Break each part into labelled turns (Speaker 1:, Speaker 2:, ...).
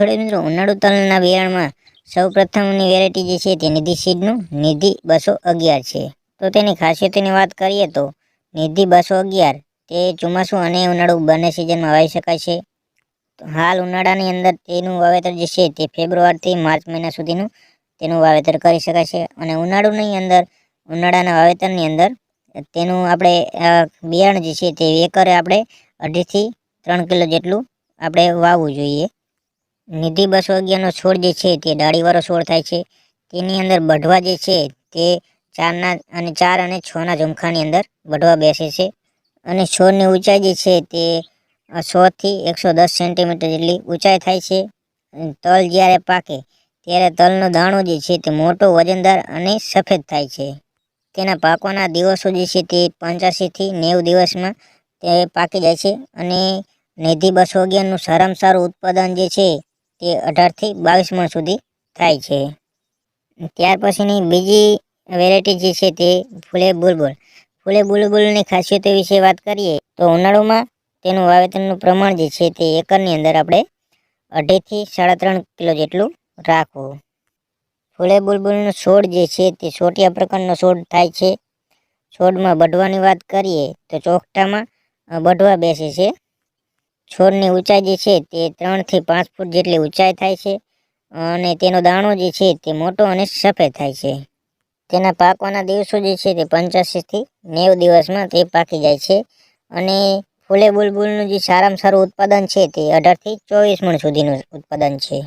Speaker 1: ખેડૂત મિત્રો, ઉનાળુ તલના બિયારણમાં સૌ પ્રથમની વેરાયટી જે છે તે નિધિ સીડનું નિધિ બસો અગિયાર છે. તો તેની ખાસિયતની વાત કરીએ તો નિધિ બસો અગિયાર તે ચોમાસું અને ઉનાળુ બંને સિઝનમાં વાવી શકાય છે. હાલ ઉનાળાની અંદર તેનું વાવેતર જે છે તે ફેબ્રુઆરીથી માર્ચ મહિના સુધીનું તેનું વાવેતર કરી શકાય છે અને ઉનાળુની અંદર, ઉનાળાના વાવેતરની અંદર તેનું આપણે બિયારણ જે છે તે એકરે આપણે અઢીથી ત્રણ કિલો જેટલું આપણે વાવવું જોઈએ. નિધિ બસો અગિયારનો છોડ જે છે તે ડાળીવાળો છોડ થાય છે. તેની અંદર બઢવા જે છે તે ચારના અને ચાર અને છના ઝુમખાની અંદર બઢવા બેસે છે. અને છોડની ઊંચાઈ જે છે તે સોથી એકસો દસ સેન્ટીમીટર જેટલી ઊંચાઈ થાય છે. તલ જ્યારે પાકે ત્યારે તલનો દાણો જે છે તે મોટો, વજનદાર અને સફેદ થાય છે. તેના પાકવાના દિવસો જે છે તે પંચ્યાસીથી નેવું દિવસમાં તે પાકી જાય છે. અને નિધિ બસો અગિયારનું સારામાં સારું ઉત્પાદન જે છે તે અઢારથી બાવીસ મણ સુધી થાય છે. ત્યાર પછીની બીજી વેરાયટી જે છે તે ફૂલે બુલબુલ. ફૂલે બુલબુલની ખાસિયતો વિશે વાત કરીએ તો ઉનાળુમાં તેનું વાવેતરનું પ્રમાણ જે છે તે એકરની અંદર આપણે અઢીથી સાડા ત્રણ કિલો જેટલું રાખવું. ફૂલે બુલબુલનો છોડ જે છે તે છોટિયા પ્રકારનો છોડ થાય છે. છોડમાં બઢવાની વાત કરીએ તો ચોકટામાં બઢવા બેસે છે. છોડની ઊંચાઈ જે છે તે ત્રણથી પાંચ ફૂટ જેટલી ઊંચાઈ થાય છે અને તેનો દાણો જે છે તે મોટો અને સફેદ થાય છે. તેના પાકવાના દિવસો જે છે તે પંચ્યાસીથી નેવું દિવસમાં તે પાકી જાય છે અને ફૂલે બુલબુલનું જે સારામાં સારું ઉત્પાદન છે તે અઢારથી ચોવીસ મણ સુધીનું ઉત્પાદન છે.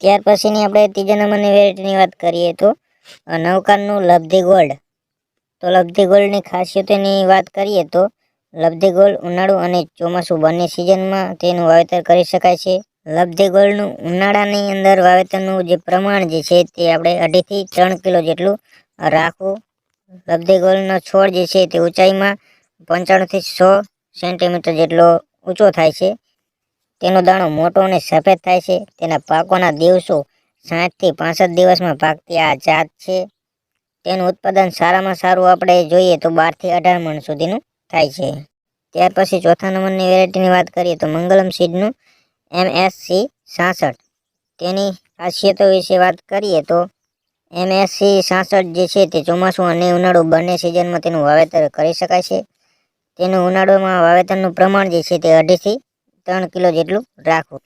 Speaker 1: ત્યાર પછીની આપણે ત્રીજા નંબરની વેરાયટીની વાત કરીએ તો નવકારનું લબ્ધી ગોલ્ડ. તો લબ્ધી ગોલ્ડની ખાસિયતોની વાત કરીએ તો લબ્ધી ગોલ્ડ ઉનાળુ અને ચોમાસું બંને સિઝનમાં તેનું વાવેતર કરી શકાય છે. લબ્ધી ગોલ્ડનું ઉનાળાની અંદર વાવેતરનું જે પ્રમાણ જે છે તે આપણે અઢીથી ત્રણ કિલો જેટલું રાખવું. લબ્ધી ગોલ્ડનો છોડ જે છે તે ઊંચાઈમાં પંચાણુંથી સો સેન્ટીમીટર જેટલો ઊંચો થાય છે. તેનો દાણો મોટો અને સફેદ થાય છે. તેના પાકોના દિવસો સાઠથી પાંસઠ દિવસમાં પાકતી આ જાત છે. તેનું ઉત્પાદન સારામાં સારું આપણે જોઈએ તો બારથી અઢાર મણ સુધીનું થાય છે. ત્યાર પછી ચોથા નંબરની વેરાયટીની વાત કરીએ તો મંગલમ સીડનું એમએસસી સાસઠ. તેની ખાસિયતો વિશે વાત કરીએ તો એમએસસી સાસઠ જે છે તે ચોમાસું અને ઉનાળુ બંને સિઝનમાં તેનું વાવેતર કરી શકાય છે. તેનું ઉનાળામાં વાવેતરનું પ્રમાણ જે છે તે અઢીથી ત્રણ કિલો જેટલું રાખવું.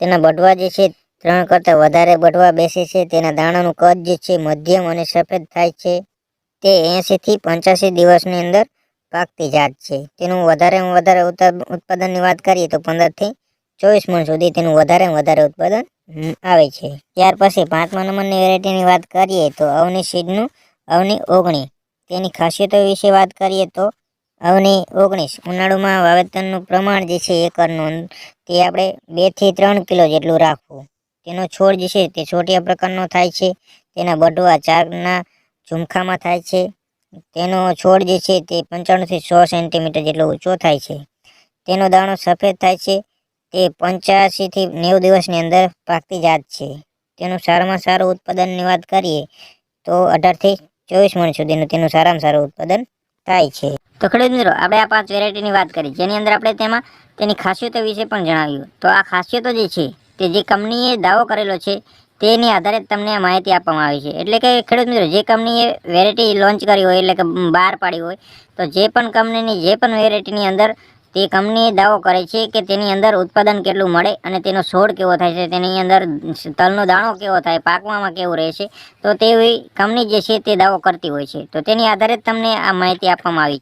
Speaker 1: તેના બઢવા જે છે ત્રણ કરતાં વધારે બઢવા બેસે છે. તેના દાણાનું કદ જે છે મધ્યમ અને સફેદ થાય છે. તે એંશીથી પંચ્યાસી દિવસની અંદર પાકતી જાત છે. તેનું વધારે ઉત્તા- ઉત્પાદનની વાત કરીએ તો પંદરથી ચોવીસ મણ સુધી તેનું વધારેમાં વધારે ઉત્પાદન આવે છે. ત્યાર પછી પાંચમા નંબરની વેરાયટીની વાત કરીએ તો અવની સીડનું અવની ઓગણી. તેની ખાસિયતો વિશે વાત કરીએ તો અવની ઓગણીસ. ઉનાળુમાં વાવેતરનું પ્રમાણ જે છે એકરનું તે આપણે બેથી ત્રણ કિલો જેટલું રાખવું. તેનો છોડ જે છે તે છોટિયા પ્રકારનો થાય છે. તેના બઢવા ચારના ઝુમખામાં થાય છે. તેનો છોડ જે છે તે પંચાણુંથી સો સેન્ટીમીટર જેટલો ઊંચો થાય છે. તેનો દાણો સફેદ થાય છે. તે પંચ્યાસીથી નેવું દિવસની અંદર પાકતી જાત છે. તેનું સારામાં સારું ઉત્પાદનની વાત કરીએ તો અઢારથી ચોવીસ મણ સુધીનું તેનું સારામાં સારું ઉત્પાદન થાય છે. તો ખેડૂત મિત્રો, આપણે આ પાંચ વેરાયટીની વાત કરી. જેની અંદર આપણે તેમાં તેની ખાસિયતો વિશે પણ જણાવ્યું. તો આ ખાસિયતો જે છે તે જે કંપનીએ દાવો કરેલો છે તેની આધારે તમને માહિતી આપવામાં આવી છે. એટલે કે ખેડૂત મિત્રો, જે કંપનીએ વેરાયટી લોન્ચ કરી હોય, એટલે કે બહાર પાડી હોય, તો જે પણ કંપનીની, જે પણ વેરાયટીની અંદર તે કંપની દાવો કરે છે કે તેની અંદર ઉત્પાદન કેટલું મળે અને તેનો છોડ કેવો થાય છે, તેની અંદર તલનો દાણો કેવો થાય, પાકવામાં કેવું રહેશે તો તેવી કંપની જે છે તે દાવો કરતી હોય છે. તો તેની આધારે જ તમને આ માહિતી આપવામાં આવી